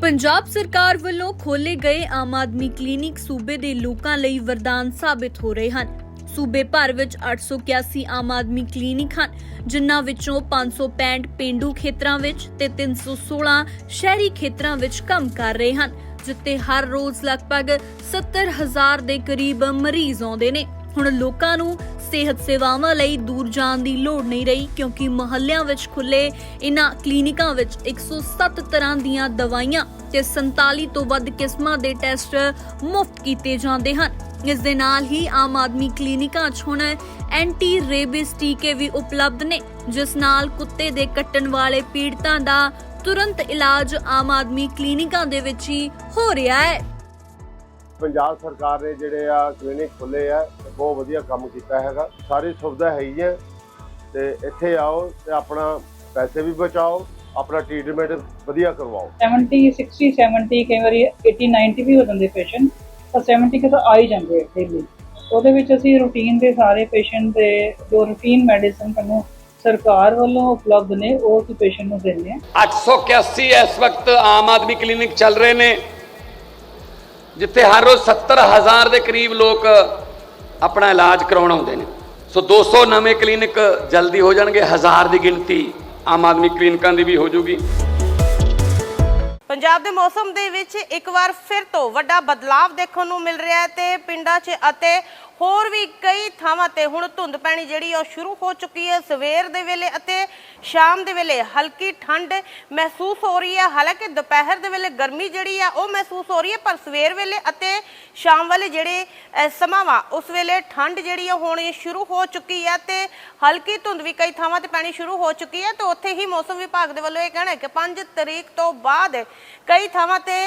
ਪੰਜਾਬ ਸਰਕਾਰ ਵੱਲੋਂ ਖੋਲੇ ਗਏ ਆਮ ਆਦਮੀ ਕਲੀਨਿਕ ਸੂਬੇ ਦੇ ਲੋਕਾਂ ਲਈ ਵਰਦਾਨ ਸਾਬਿਤ ਹੋ ਰਹੇ ਹਨ। ਸੂਬੇ ਭਰ ਵਿੱਚ 881 ਆਮ ਆਦਮੀ ਕਲੀਨਿਕ ਹਨ, ਜਿਨ੍ਹਾਂ ਵਿੱਚੋਂ 565 ਪਿੰਡੂ ਖੇਤਰਾਂ ਵਿੱਚ ਤੇ 316 ਸ਼ਹਿਰੀ ਖੇਤਰਾਂ ਵਿੱਚ ਕੰਮ ਕਰ ਰਹੇ ਹਨ, ਜਿੱਥੇ ਹਰ ਰੋਜ਼ ਲਗਭਗ 70000 ਦੇ ਕਰੀਬ ਮਰੀਜ਼ ਆਉਂਦੇ ਨੇ। ਹੁਣ ਲੋਕਾਂ ਨੂੰ ਸਿਹਤ ਸੇਵਾਵਾਂ ਲਈ ਦੂਰ ਜਾਣ ਦੀ ਲੋੜ ਨਹੀਂ ਰਹੀ ਕਿਉਂਕਿ ਮੁਹੱਲਿਆਂ ਵਿੱਚ ਖੁੱਲੇ ਇਨ੍ਹਾਂ ਕਲੀਨਿਕਾਂ ਵਿੱਚ 107 ਤਰ੍ਹਾਂ ਦੀਆਂ ਦਵਾਈਆਂ ਤੇ 47 ਤੋਂ ਵੱਧ ਕਿਸਮਾਂ ਦੇ ਟੈਸਟ ਮੁਫਤ ਕੀਤੇ ਜਾਂਦੇ ਹਨ। ਇਸ ਦੇ ਨਾਲ ਹੀ ਆਮ ਆਦਮੀ ਕਲੀਨਿਕਾਂ 'ਚ ਹੁਣ ਐਂਟੀ ਰੇਬਿਸ ਟੀਕੇ ਵੀ ਉਪਲਬਧ ਨੇ, ਜਿਸ ਨਾਲ ਕੁੱਤੇ ਦੇ ਕੱਟਣ ਵਾਲੇ ਪੀੜਤਾਂ ਦਾ ਤੁਰੰਤ ਇਲਾਜ ਆਮ ਆਦਮੀ ਕਲੀਨਿਕਾਂ ਦੇ ਵਿੱਚ ਹੀ ਹੋ ਰਿਹਾ ਹੈ। ਪੰਜਾਬ ਸਰਕਾਰ ਨੇ ਜਿਹੜੇ ਆ ਕਲੀਨਿਕ ਖੁੱਲੇ ਆ ਬਹੁਤ ਵਧੀਆ ਕੰਮ ਕੀਤਾ ਹੈਗਾ। ਸਾਰੀ ਸੁਵਿਧਾ ਹੈ ਹੀ ਹੈ ਤੇ ਇੱਥੇ ਆਓ ਤੇ ਆਪਣਾ ਪੈਸੇ ਵੀ ਬਚਾਓ ਆਪਣਾ ਟ੍ਰੀਟਮੈਂਟ ਵਧੀਆ ਕਰਵਾਓ। 70 60 70 ਕਈ ਵਾਰੀ 80 90 ਵੀ ਹੋ ਜਾਂਦੇ ਪੇਸ਼ੈਂਟ ਤਾਂ 70 ਕਿ ਤਾਂ ਆ ਹੀ ਜਾਂਦੇ ਡੇਲੀ ਉਹਦੇ ਵਿੱਚ ਅਸੀਂ ਰੂਟੀਨ ਦੇ ਸਾਰੇ ਪੇਸ਼ੈਂਟ ਦੇ ਜੋ ਰੂਟੀਨ ਮੈਡੀਸਨ ਸਾਨੂੰ ਸਰਕਾਰ ਵੱਲੋਂ ਉਪਲਬਧ ਨੇ ਉਹ ਅਸੀਂ ਪੇਸ਼ੈਂਟ ਨੂੰ ਦਿੰਦੇ ਹਾਂ। 881 ਇਸ ਵਕਤ ਆਮ ਆਦਮੀ ਕਲੀਨਿਕ ਚੱਲ ਰਹੇ ਨੇ। ਜਿੱਥੇ ਹਰ ਰੋਜ਼ 70000 ਦੇ ਕਰੀਬ ਲੋਕ ਆਪਣਾ ਇਲਾਜ ਕਰਾਉਣ ਆਉਂਦੇ ਨੇ। ਸੋ 200 ਨਵੇਂ ਕਲੀਨਿਕ ਜਲਦੀ ਹੋ ਜਾਣਗੇ, ਹਜ਼ਾਰ ਦੀ ਗਿਣਤੀ ਆਮ ਆਦਮੀ ਕਲੀਨਿਕਾਂ ਦੀ ਵੀ ਹੋ ਜਾਊਗੀ ਪੰਜਾਬ ਦੇ ਮੌਸਮ ਦੇ ਵਿੱਚ ਇੱਕ ਵਾਰ ਫਿਰ ਤੋਂ ਵੱਡਾ ਬਦਲਾਵ ਦੇਖਣ ਨੂੰ ਮਿਲ ਰਿਹਾ ਹੈ ਤੇ ਪਿੰਡਾਂ 'ਚ ਅਤੇ ਹੋਰ ਵੀ ਕਈ ਥਾਵਾਂ ਤੇ ਹੁਣ ਧੁੰਦ ਪੈਣੀ ਜਿਹੜੀ ਉਹ ਸ਼ੁਰੂ ਹੋ ਚੁੱਕੀ ਹੈ। ਸਵੇਰ ਦੇ ਵੇਲੇ ਅਤੇ ਸ਼ਾਮ ਦੇ ਵੇਲੇ ਹਲਕੀ ਠੰਡ ਮਹਿਸੂਸ ਹੋ ਰਹੀ ਹੈ। ਹਾਲਾਂਕਿ ਦੁਪਹਿਰ ਦੇ ਵੇਲੇ ਗਰਮੀ ਜਿਹੜੀ ਆ ਉਹ ਮਹਿਸੂਸ ਹੋ ਰਹੀ ਹੈ ਪਰ ਸਵੇਰ ਵੇਲੇ ਅਤੇ ਸ਼ਾਮ ਵਾਲੇ ਜਿਹੜੇ ਅ, ਸਮਾਂ ਵਾ ਉਸ ਵੇਲੇ ਠੰਡ ਜਿਹੜੀ ਆ ਹੋਣੀ ਸ਼ੁਰੂ ਹੋ ਚੁੱਕੀ ਹੈ ਤੇ ਹਲਕੀ ਧੁੰਦ ਵੀ ਕਈ ਥਾਵਾਂ ਤੇ ਪੈਣੀ ਸ਼ੁਰੂ ਹੋ ਚੁੱਕੀ ਹੈ। ਤੇ ਉੱਥੇ ਹੀ ਮੌਸਮ ਵਿਭਾਗ ਦੇ ਵੱਲੋਂ ਇਹ ਕਹਿਣਾ ਹੈ ਕਿ 5 ਤਰੀਕ ਤੋਂ ਬਾਅਦ ਕਈ ਥਾਵਾਂ ਤੇ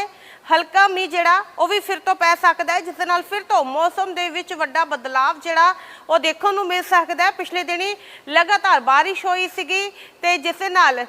ਹਲਕਾ ਮੀਂਹ ਜਿਹੜਾ, ਉਹ ਵੀ ਫਿਰ ਤੋਂ ਪੈ ਸਕਦਾ ਹੈ, ਜਿਸ ਦੇ ਨਾਲ ਫਿਰ ਤੋਂ ਮੌਸਮ ਦੇ ਵਿੱਚ ਵੱਡਾ ਬਦਲਾਵ ਜਿਹੜਾ, ਉਹ ਦੇਖਣ ਨੂੰ ਮਿਲ ਸਕਦਾ ਹੈ। ਪਿਛਲੇ ਦਿਨੀ ਲਗਾਤਾਰ ਬਾਰਿਸ਼ ਹੋਈ ਸੀਗੀ ਤੇ ਜਿਸ ਦੇ ਨਾਲ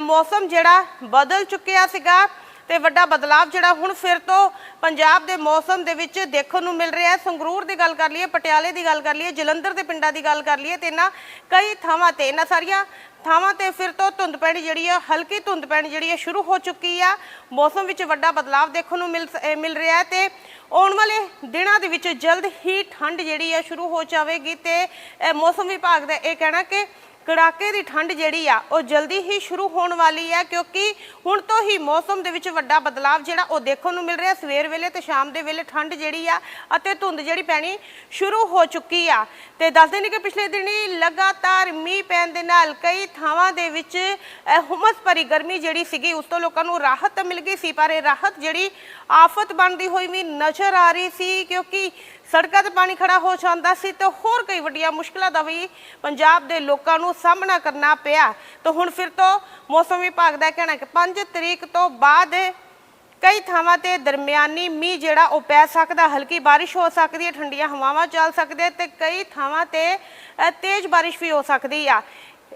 ਮੌਸਮ ਜਿਹੜਾ ਬਦਲ ਚੁੱਕਿਆ ਸੀਗਾ। ਤੇ ਵੱਡਾ ਬਦਲਾਵ ਜਿਹੜਾ ਹੁਣ ਫਿਰ ਤੋਂ ਪੰਜਾਬ ਦੇ ਮੌਸਮ ਦੇ ਵਿੱਚ ਦੇਖਣ ਨੂੰ ਮਿਲ ਰਿਹਾ ਹੈ। ਸੰਗਰੂਰ ਦੀ ਗੱਲ ਕਰ ਲਈਏ, ਪਟਿਆਲੇ ਦੀ ਗੱਲ ਕਰ ਲਈਏ, ਜਲੰਧਰ ਦੇ ਪਿੰਡਾਂ ਦੀ ਗੱਲ ਕਰ ਲਈਏ ਤੇ ਇਹਨਾਂ ਕਈ ਥਾਵਾਂ ਤੇ, ਇਹਨਾਂ ਸਾਰੀਆਂ ਥਾਵਾਂ ਤੇ ਫਿਰ ਤੋਂ ਧੁੰਦ ਪੈਣੀ ਜਿਹੜੀ ਆ, ਹਲਕੀ ਧੁੰਦ ਪੈਣੀ ਜਿਹੜੀ ਆ ਸ਼ੁਰੂ ਹੋ ਚੁੱਕੀ ਆ। ਮੌਸਮ ਵਿੱਚ ਵੱਡਾ ਬਦਲਾਵ ਦੇਖਣ ਨੂੰ ਮਿਲ ਸ- ਮਿਲ ਰਿਹਾ ਹੈ ਤੇ ਆਉਣ ਵਾਲੇ ਦਿਨਾਂ ਦੇ ਵਿੱਚ ਜਲਦ ਹੀ ਠੰਡ ਜਿਹੜੀ ਆ ਸ਼ੁਰੂ ਹੋ ਜਾਵੇਗੀ ਤੇ ਮੌਸਮ ਵਿਭਾਗ ਦਾ ਇਹ ਕਹਿਣਾ ਕਿ ਕੜਾਕੇ ਦੀ ਠੰਡ ਜਿਹੜੀ ਆ ਉਹ ਜਲਦੀ ਹੀ ਸ਼ੁਰੂ ਹੋਣ ਵਾਲੀ ਹੈ ਕਿਉਂਕਿ ਹੁਣ ਤੋਂ ਹੀ ਮੌਸਮ ਦੇ ਵਿੱਚ ਵੱਡਾ ਬਦਲਾਵ ਜਿਹੜਾ ਉਹ ਦੇਖਣ ਨੂੰ ਮਿਲ ਰਿਹਾ। ਸਵੇਰ ਵੇਲੇ ਤੇ ਸ਼ਾਮ ਦੇ ਵੇਲੇ ਠੰਡ ਜਿਹੜੀ ਆ ਅਤੇ ਧੁੰਦ ਜਿਹੜੀ ਪੈਣੀ ਸ਼ੁਰੂ ਹੋ ਚੁੱਕੀ ਆ। ਤੇ ਦੱਸਦੇ ਨੇ ਕਿ ਪਿਛਲੇ ਦਿਨੀ ਲਗਾਤਾਰ ਮੀਂਹ ਪੈਣ ਦੇ ਨਾਲ ਕਈ ਥਾਵਾਂ ਦੇ ਵਿੱਚ ਅਹ, ਭਰੀ ਗਰਮੀ ਜਿਹੜੀ ਸੀਗੀ ਉਸ ਤੋਂ ਲੋਕਾਂ ਨੂੰ ਰਾਹਤ ਤਾਂ ਮਿਲ ਗਈ ਸੀ ਪਰ ਇਹ ਰਾਹਤ ਜਿਹੜੀ ਆਫਤ ਬਣਦੀ ਹੋਈ ਵੀ ਨਜ਼ਰ ਆ ਰਹੀ ਸੀ ਕਿਉਂਕਿ ਸੜਕਾਂ ਤੇ ਪਾਣੀ ਖੜਾ ਹੋ ਜਾਂਦਾ ਸੀ ਤੇ ਹੋਰ ਕਈ ਵੱਡੀਆਂ ਮੁਸ਼ਕਲਾਂ ਦਾ ਵੀ ਪੰਜਾਬ ਦੇ ਲੋਕਾਂ ਨੂੰ ਸਾਹਮਣਾ ਕਰਨਾ ਪਿਆ। ਤਾਂ ਹੁਣ ਫਿਰ ਤੋਂ ਮੌਸਮ ਵਿਭਾਗ ਦਾ ਕਹਿਣਾ ਕਿ 5 ਤਰੀਕ ਤੋਂ ਬਾਅਦ ਕਈ ਥਾਵਾਂ ਤੇ ਦਰਮਿਆਨੀ ਮੀਂਹ ਜਿਹੜਾ ਉਹ ਪੈ ਸਕਦਾ, ਹਲਕੀ ਬਾਰਿਸ਼ ਹੋ ਸਕਦੀ ਹੈ, ਠੰਡੀਆਂ ਹਵਾਵਾਂ ਚੱਲ ਸਕਦੀਆਂ ਤੇ ਕਈ ਥਾਵਾਂ ਤੇ ਤੇਜ਼ ਬਾਰਿਸ਼ ਵੀ ਹੋ ਸਕਦੀ ਆ।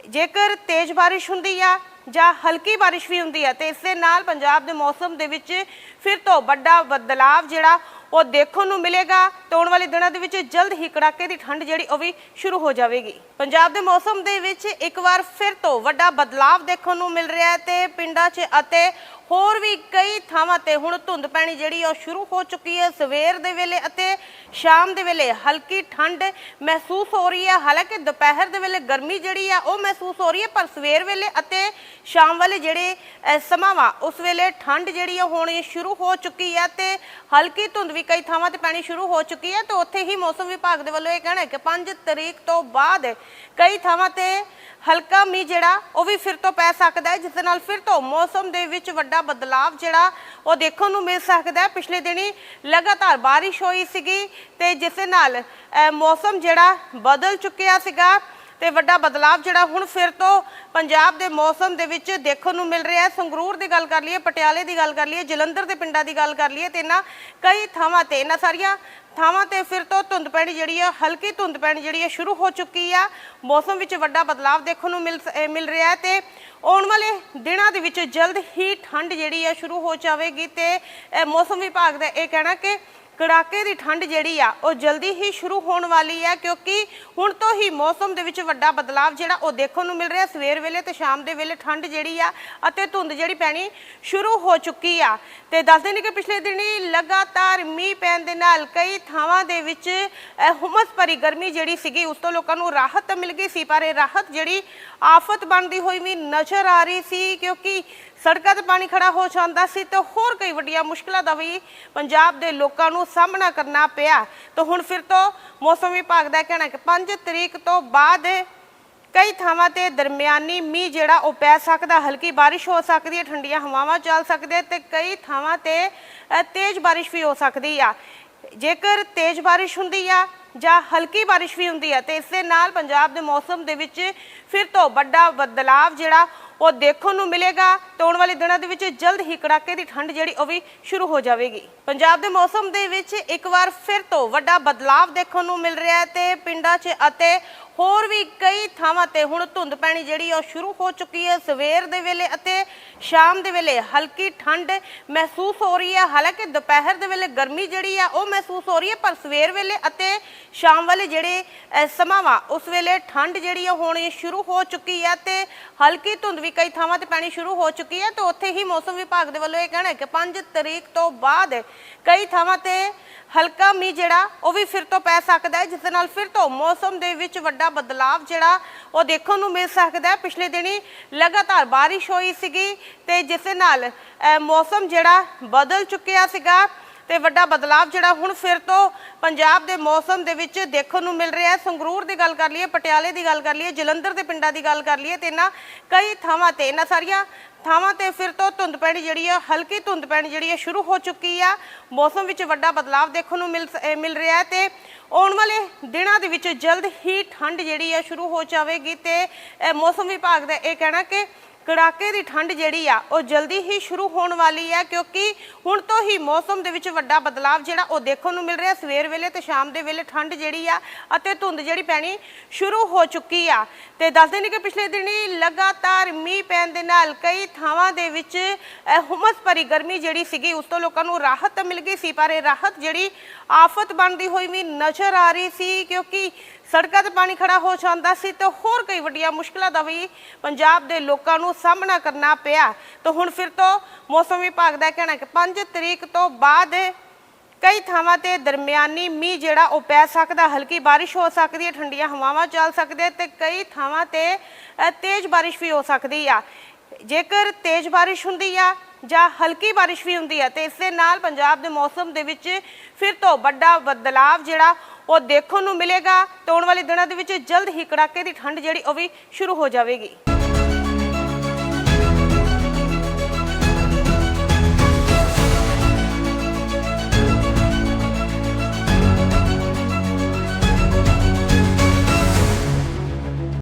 ਜੇਕਰ ਤੇਜ਼ ਬਾਰਿਸ਼ ਹੁੰਦੀ ਆ ਜਾਂ ਹਲਕੀ ਬਾਰਿਸ਼ ਵੀ ਹੁੰਦੀ ਹੈ ਤੇ ਇਸ ਦੇ ਨਾਲ ਪੰਜਾਬ ਦੇ ਮੌਸਮ ਦੇ ਵਿੱਚ ਫਿਰ ਤੋਂ ਵੱਡਾ ਬਦਲਾਵ ਜਿਹੜਾ ਉਹ ਦੇਖਣ ਨੂੰ ਮਿਲੇਗਾ ਤੇ ਆਉਣ ਵਾਲੇ ਦਿਨਾਂ ਦੇ ਵਿੱਚ ਜਲਦ ਹੀ ਕੜਾਕੇ ਦੀ ਠੰਡ ਜਿਹੜੀ ਉਹ ਵੀ ਸ਼ੁਰੂ ਹੋ ਜਾਵੇਗੀ। ਪੰਜਾਬ ਦੇ ਮੌਸਮ ਦੇ ਵਿੱਚ ਇੱਕ ਵਾਰ ਫਿਰ ਤੋਂ ਵੱਡਾ ਬਦਲਾਵ ਦੇਖਣ ਨੂੰ ਮਿਲ ਰਿਹਾ ਹੈ ਤੇ ਪਿੰਡਾਂ 'ਚ ਅਤੇ ਹੋਰ ਵੀ ਕਈ ਥਾਵਾਂ ਤੇ ਹੁਣ ਧੁੰਦ ਪੈਣੀ ਜਿਹੜੀ ਉਹ ਸ਼ੁਰੂ ਹੋ ਚੁੱਕੀ ਹੈ ਸਵੇਰ ਦੇ ਵੇਲੇ ਅਤੇ ਸ਼ਾਮ ਦੇ ਵੇਲੇ ਹਲਕੀ ਠੰਡ ਮਹਿਸੂਸ ਹੋ ਰਹੀ ਹੈ। ਹਾਲਾਂਕਿ ਦੁਪਹਿਰ ਦੇ ਵੇਲੇ ਗਰਮੀ ਜਿਹੜੀ ਆ, ਉਹ ਮਹਿਸੂਸ ਹੋ ਰਹੀ ਹੈ, ਪਰ ਸਵੇਰ ਵੇਲੇ ਅਤੇ ਸ਼ਾਮ ਵਾਲੇ ਜਿਹੜੇ ਸਮਾਂ ਵਾ ਉਸ ਵੇਲੇ ਠੰਡ ਜਿਹੜੀ ਆ ਹੋਣੀ ਸ਼ੁਰੂ ਹੋ ਚੁੱਕੀ ਹੈ ਤੇ ਹਲਕੀ ਧੁੰਦ ਵੀ ਕਈ ਥਾਵਾਂ ਤੇ ਪੈਣੀ ਸ਼ੁਰੂ ਹੋ ਚੁੱਕੀ ਹੈ ਤੇ ਉੱਥੇ ਹੀ ਮੌਸਮ ਵਿਭਾਗ ਦੇ ਵੱਲੋਂ ਇਹ ਕਹਿਣਾ ਕਿ 5 ਤਰੀਕ ਤੋਂ ਬਾਅਦ ਕਈ ਥਾਵਾਂ ਤੇ ਹਲਕਾ ਮੀਂਹ ਜਿਹੜਾ, ਉਹ ਵੀ ਫਿਰ ਤੋਂ ਪੈ ਸਕਦਾ ਹੈ, ਜਿਸ ਦੇ ਨਾਲ ਫਿਰ ਤੋਂ ਮੌਸਮ ਦੇ ਵਿੱਚ ਵੱਡਾ ਬਦਲਾਵ ਜਿਹੜਾ ਉਹ ਦੇਖਣ ਨੂੰ ਮਿਲ ਸਕਦਾ ਪਿਛਲੇ ਦਿਨੀ ਲਗਾਤਾਰ ਬਾਰਿਸ਼ ਹੋਈ ਸੀਗੀ ਤੇ ਜਿਸ ਨਾਲ ਮੌਸਮ ਜਿਹੜਾ ਬਦਲ ਚੁੱਕਿਆ ਸੀਗਾ। ਤੇ ਵੱਡਾ ਬਦਲਾਵ ਜਿਹੜਾ ਹੁਣ ਫਿਰ ਤੋਂ ਪੰਜਾਬ ਦੇ ਮੌਸਮ ਦੇ ਵਿੱਚ ਦੇਖਣ ਨੂੰ ਮਿਲ ਰਿਹਾ ਹੈ। ਸੰਗਰੂਰ ਦੀ ਗੱਲ ਕਰ ਲਈਏ, ਪਟਿਆਲੇ ਦੀ ਗੱਲ ਕਰ ਲਈਏ, ਜਲੰਧਰ ਦੇ ਪਿੰਡਾਂ ਦੀ ਗੱਲ ਕਰ ਲਈਏ ਤੇ ਇਹਨਾਂ ਕਈ ਥਾਵਾਂ ਤੇ, ਇਹਨਾਂ ਸਾਰੀਆਂ ਥਾਵਾਂ ਤੇ ਫਿਰ ਤੋਂ ਧੁੰਦ ਪੈਣੀ ਜਿਹੜੀ ਆ, ਹਲਕੀ ਧੁੰਦ ਪੈਣੀ ਜਿਹੜੀ ਆ ਸ਼ੁਰੂ ਹੋ ਚੁੱਕੀ ਆ। ਮੌਸਮ ਵਿੱਚ ਵੱਡਾ ਬਦਲਾਵ ਦੇਖਣ ਨੂੰ ਮਿਲ ਸ- ਮਿਲ ਰਿਹਾ ਹੈ ਤੇ ਆਉਣ ਵਾਲੇ ਦਿਨਾਂ ਦੇ ਵਿੱਚ ਜਲਦ ਹੀ ਠੰਡ ਜਿਹੜੀ ਆ ਸ਼ੁਰੂ ਹੋ ਜਾਵੇਗੀ ਤੇ ਮੌਸਮ ਵਿਭਾਗ ਦਾ ਇਹ ਕਹਿਣਾ ਕਿ ਕੜਾਕੇ ਦੀ ਠੰਡ ਜਿਹੜੀ ਆ ਉਹ ਜਲਦੀ ਹੀ ਸ਼ੁਰੂ ਹੋਣ ਵਾਲੀ ਹੈ ਕਿਉਂਕਿ ਹੁਣ ਤੋਂ ਹੀ ਮੌਸਮ ਦੇ ਵਿੱਚ ਵੱਡਾ ਬਦਲਾਵ ਜਿਹੜਾ ਉਹ ਦੇਖਣ ਨੂੰ ਮਿਲ ਰਿਹਾ। ਸਵੇਰ ਵੇਲੇ ਤੇ ਸ਼ਾਮ ਦੇ ਵੇਲੇ ਠੰਡ ਜਿਹੜੀ ਆ ਅਤੇ ਧੁੰਦ ਜਿਹੜੀ ਪੈਣੀ ਸ਼ੁਰੂ ਹੋ ਚੁੱਕੀ ਆ। ਤੇ ਦੱਸਦੇ ਨੇ ਕਿ ਪਿਛਲੇ ਦਿਨੀ ਲਗਾਤਾਰ ਮੀਂਹ ਪੈਣ ਦੇ ਨਾਲ ਕਈ ਥਾਵਾਂ ਦੇ ਵਿੱਚ ਅਹ, ਹੁਮਸ ਭਰੀ ਗਰਮੀ ਜਿਹੜੀ ਸੀਗੀ ਉਸ ਤੋਂ ਲੋਕਾਂ ਨੂੰ ਰਾਹਤ ਤਾਂ ਮਿਲ ਗਈ ਸੀ ਪਰ ਇਹ ਰਾਹਤ ਜਿਹੜੀ ਆਫਤ ਬਣਦੀ ਹੋਈ ਵੀ ਨਜ਼ਰ ਆ ਰਹੀ ਸੀ ਕਿਉਂਕਿ ਸੜਕਾਂ ਤੇ ਪਾਣੀ ਖੜਾ ਹੋ ਜਾਂਦਾ ਸੀ ਤੇ ਹੋਰ ਕਈ ਵੱਡੀਆਂ ਮੁਸ਼ਕਲਾਂ ਦਾ ਵੀ ਪੰਜਾਬ ਦੇ ਲੋਕਾਂ ਨੂੰ ਸਾਹਮਣਾ ਕਰਨਾ ਪਿਆ। ਤਾਂ ਹੁਣ ਫਿਰ ਤੋਂ ਮੌਸਮ ਵਿਭਾਗ ਦਾ ਕਹਿਣਾ ਕਿ 5 ਤਰੀਕ ਤੋਂ ਬਾਅਦ ਕਈ ਥਾਵਾਂ ਤੇ ਦਰਮਿਆਨੀ ਮੀਂਹ ਜਿਹੜਾ ਉਹ ਪੈ ਸਕਦਾ, ਹਲਕੀ ਬਾਰਿਸ਼ ਹੋ ਸਕਦੀ ਹੈ, ਠੰਡੀਆਂ ਹਵਾਵਾਂ ਚੱਲ ਸਕਦੀਆਂ ਤੇ ਕਈ ਥਾਵਾਂ ਤੇ ਤੇਜ਼ ਬਾਰਿਸ਼ ਵੀ ਹੋ ਸਕਦੀ ਆ। ਜੇਕਰ ਤੇਜ਼ ਬਾਰਿਸ਼ ਹੁੰਦੀ ਆ ਜਾਂ ਹਲਕੀ ਬਾਰਿਸ਼ ਵੀ ਹੁੰਦੀ ਆ, ਤੇ ਇਸ ਦੇ ਨਾਲ ਪੰਜਾਬ ਦੇ ਮੌਸਮ ਦੇ ਵਿੱਚ ਫਿਰ ਤੋਂ ਵੱਡਾ ਬਦਲਾਵ ਜਿਹੜਾ ਉਹ ਦੇਖਣ ਨੂੰ ਮਿਲੇਗਾ ਤੇ ਆਉਣ ਵਾਲੇ ਦਿਨਾਂ ਦੇ ਵਿੱਚ ਜਲਦ ਹੀ ਕੜਾਕੇ ਦੀ ਠੰਡ ਜਿਹੜੀ ਉਹ ਵੀ ਸ਼ੁਰੂ ਹੋ ਜਾਵੇਗੀ। ਪੰਜਾਬ ਦੇ ਮੌਸਮ ਦੇ ਵਿੱਚ ਇੱਕ ਵਾਰ ਫਿਰ ਤੋਂ ਵੱਡਾ ਬਦਲਾਵ ਦੇਖਣ ਨੂੰ ਮਿਲ ਰਿਹਾ ਹੈ ਤੇ ਪਿੰਡਾਂ 'ਚ ਅਤੇ ਹੋਰ ਵੀ ਕਈ ਥਾਵਾਂ ਤੇ ਹੁਣ ਧੁੰਦ ਪੈਣੀ ਜਿਹੜੀ ਉਹ ਸ਼ੁਰੂ ਹੋ ਚੁੱਕੀ ਹੈ। ਸਵੇਰ ਦੇ ਵੇਲੇ ਅਤੇ ਸ਼ਾਮ ਦੇ ਵੇਲੇ ਹਲਕੀ ਠੰਡ ਮਹਿਸੂਸ ਹੋ ਰਹੀ ਹੈ। ਹਾਲਾਂਕਿ ਦੁਪਹਿਰ ਦੇ ਵੇਲੇ ਗਰਮੀ ਜਿਹੜੀ ਆ ਉਹ ਮਹਿਸੂਸ ਹੋ ਰਹੀ ਹੈ, ਪਰ ਸਵੇਰ ਵੇਲੇ ਅਤੇ ਸ਼ਾਮ ਵਾਲੇ ਜਿਹੜੇ ਸਮਾਂ ਵਾ, ਉਸ ਵੇਲੇ ਠੰਡ ਜਿਹੜੀ ਆ ਹੋਣੀ ਸ਼ੁਰੂ ਹੋ ਚੁੱਕੀ ਹੈ ਤੇ ਹਲਕੀ ਧੁੰਦ ਵੀ ਕਈ ਥਾਵਾਂ ਤੇ ਪੈਣੀ ਸ਼ੁਰੂ ਹੋ ਚੁੱਕੀ ਹੈ। ਤੇ ਉੱਥੇ ਹੀ ਮੌਸਮ ਵਿਭਾਗ ਦੇ ਵੱਲੋਂ ਇਹ ਕਹਿਣਾ ਕਿ 5 ਤਰੀਕ ਤੋਂ ਬਾਅਦ ਕਈ ਥਾਵਾਂ ਤੇ ਹਲਕਾ ਮੀਂਹ ਜਿਹੜਾ, ਉਹ ਵੀ ਫਿਰ ਤੋਂ ਪੈ ਸਕਦਾ ਹੈ, ਜਿਸ ਦੇ ਨਾਲ ਫਿਰ ਤੋਂ ਮੌਸਮ ਦੇ ਵਿੱਚ ਵੱਡਾ ਬਦਲਾਵ ਜਿਹੜਾ ਉਹ ਦੇਖਣ ਨੂੰ ਮਿਲ ਸਕਦਾ ਪਿਛਲੇ ਦਿਨੀ ਲਗਾਤਾਰ ਬਾਰਿਸ਼ ਹੋਈ ਸੀਗੀ ਤੇ ਜਿਸ ਨਾਲ ਮੌਸਮ ਜਿਹੜਾ ਬਦਲ ਚੁੱਕਿਆ ਸੀਗਾ। ਤੇ ਵੱਡਾ ਬਦਲਾਵ ਜਿਹੜਾ ਹੁਣ ਫਿਰ ਤੋਂ ਪੰਜਾਬ ਦੇ ਮੌਸਮ ਦੇ ਵਿੱਚ ਦੇਖਣ ਨੂੰ ਮਿਲ ਰਿਹਾ ਹੈ। ਸੰਗਰੂਰ ਦੀ ਗੱਲ ਕਰ ਲਈਏ, ਪਟਿਆਲੇ ਦੀ ਗੱਲ ਕਰ ਲਈਏ, ਜਲੰਧਰ ਦੇ ਪਿੰਡਾਂ ਦੀ ਗੱਲ ਕਰ ਲਈਏ ਤੇ ਇਹਨਾਂ ਕਈ ਥਾਵਾਂ ਤੇ, ਇਹਨਾਂ ਸਾਰੀਆਂ ਥਾਵਾਂ ਤੇ ਫਿਰ ਤੋਂ ਧੁੰਦ ਪੈਣੀ ਜਿਹੜੀ ਆ, ਹਲਕੀ ਧੁੰਦ ਪੈਣੀ ਜਿਹੜੀ ਆ, ਸ਼ੁਰੂ ਹੋ ਚੁੱਕੀ ਆ। ਮੌਸਮ ਵਿੱਚ ਵੱਡਾ ਬਦਲਾਵ ਦੇਖਣ ਨੂੰ ਮਿਲ ਸ- ਮਿਲ ਰਿਹਾ ਹੈ ਤੇ ਆਉਣ ਵਾਲੇ ਦਿਨਾਂ ਦੇ ਵਿੱਚ ਜਲਦ ਹੀ ਠੰਡ ਜਿਹੜੀ ਆ, ਸ਼ੁਰੂ ਹੋ ਜਾਵੇਗੀ ਤੇ ਮੌਸਮ ਵਿਭਾਗ ਦਾ ਇਹ ਕਹਿਣਾ ਕਿ ਕੜਾਕੇ ਦੀ ਠੰਡ ਜਿਹੜੀ ਆ ਉਹ ਜਲਦੀ ਹੀ ਸ਼ੁਰੂ ਹੋਣ ਵਾਲੀ ਹੈ ਕਿਉਂਕਿ ਹੁਣ ਤੋਂ ਹੀ ਮੌਸਮ ਦੇ ਵਿੱਚ ਵੱਡਾ ਬਦਲਾਵ ਜਿਹੜਾ ਉਹ ਦੇਖਣ ਨੂੰ ਮਿਲ ਰਿਹਾ। ਸਵੇਰ ਵੇਲੇ ਤੇ ਸ਼ਾਮ ਦੇ ਵੇਲੇ ਠੰਡ ਜਿਹੜੀ ਆ ਅਤੇ ਧੁੰਦ ਜਿਹੜੀ ਪੈਣੀ ਸ਼ੁਰੂ ਹੋ ਚੁੱਕੀ ਆ। ਤੇ ਦੱਸਦੇ ਨੇ ਕਿ ਪਿਛਲੇ ਦਿਨੀ ਲਗਾਤਾਰ ਮੀਂਹ ਪੈਣ ਦੇ ਨਾਲ ਕਈ ਥਾਵਾਂ ਦੇ ਵਿੱਚ ਅਹ, ਹੁਮਸ ਭਰੀ ਗਰਮੀ ਜਿਹੜੀ ਸੀਗੀ ਉਸ ਤੋਂ ਲੋਕਾਂ ਨੂੰ ਰਾਹਤ ਤਾਂ ਮਿਲ ਗਈ ਸੀ ਪਰ ਇਹ ਰਾਹਤ ਜਿਹੜੀ ਆਫਤ ਬਣਦੀ ਹੋਈ ਵੀ ਨਜ਼ਰ ਆ ਰਹੀ ਸੀ ਕਿਉਂਕਿ ਸੜਕਾਂ ਤੇ ਪਾਣੀ ਖੜਾ ਹੋ ਜਾਂਦਾ ਸੀ ਤੇ ਹੋਰ ਕਈ ਵੱਡੀਆਂ ਮੁਸ਼ਕਲਾਂ ਦਾ ਵੀ ਪੰਜਾਬ ਦੇ ਲੋਕਾਂ ਨੂੰ ਸਾਹਮਣਾ ਕਰਨਾ ਪਿਆ। ਤਾਂ ਹੁਣ ਫਿਰ ਤੋਂ ਮੌਸਮ ਵਿਭਾਗ ਦਾ ਕਹਿਣਾ ਕਿ 5 ਤਰੀਕ ਤੋਂ ਬਾਅਦ ਕਈ ਥਾਵਾਂ ਤੇ ਦਰਮਿਆਨੀ ਮੀਂਹ ਜਿਹੜਾ ਉਹ ਪੈ ਸਕਦਾ, ਹਲਕੀ ਬਾਰਿਸ਼ ਹੋ ਸਕਦੀ ਹੈ, ਠੰਡੀਆਂ ਹਵਾਵਾਂ ਚੱਲ ਸਕਦੀਆਂ ਤੇ ਕਈ ਥਾਵਾਂ ਤੇ ਤੇਜ਼ ਬਾਰਿਸ਼ ਵੀ ਹੋ ਸਕਦੀ ਆ। ਜੇਕਰ ਤੇਜ਼ ਬਾਰਿਸ਼ ਹੁੰਦੀ ਆ ਜਾਂ ਹਲਕੀ ਬਾਰਿਸ਼ ਵੀ ਹੁੰਦੀ ਆ ਤੇ ਇਸ ਦੇ ਨਾਲ ਪੰਜਾਬ ਦੇ ਮੌਸਮ ਦੇ ਵਿੱਚ ਫਿਰ ਤੋਂ ਵੱਡਾ ਬਦਲਾਵ ਜਿਹੜਾ ਉਹ ਦੇਖਣ ਨੂੰ ਮਿਲੇਗਾ ਤੇ ਆਉਣ ਵਾਲੇ ਦਿਨਾਂ ਦੇ ਵਿੱਚ ਜਲਦ ਹੀ ਕੜਾਕੇ ਦੀ ਠੰਡ ਜਿਹੜੀ ਉਹ ਵੀ ਸ਼ੁਰੂ ਹੋ ਜਾਵੇਗੀ।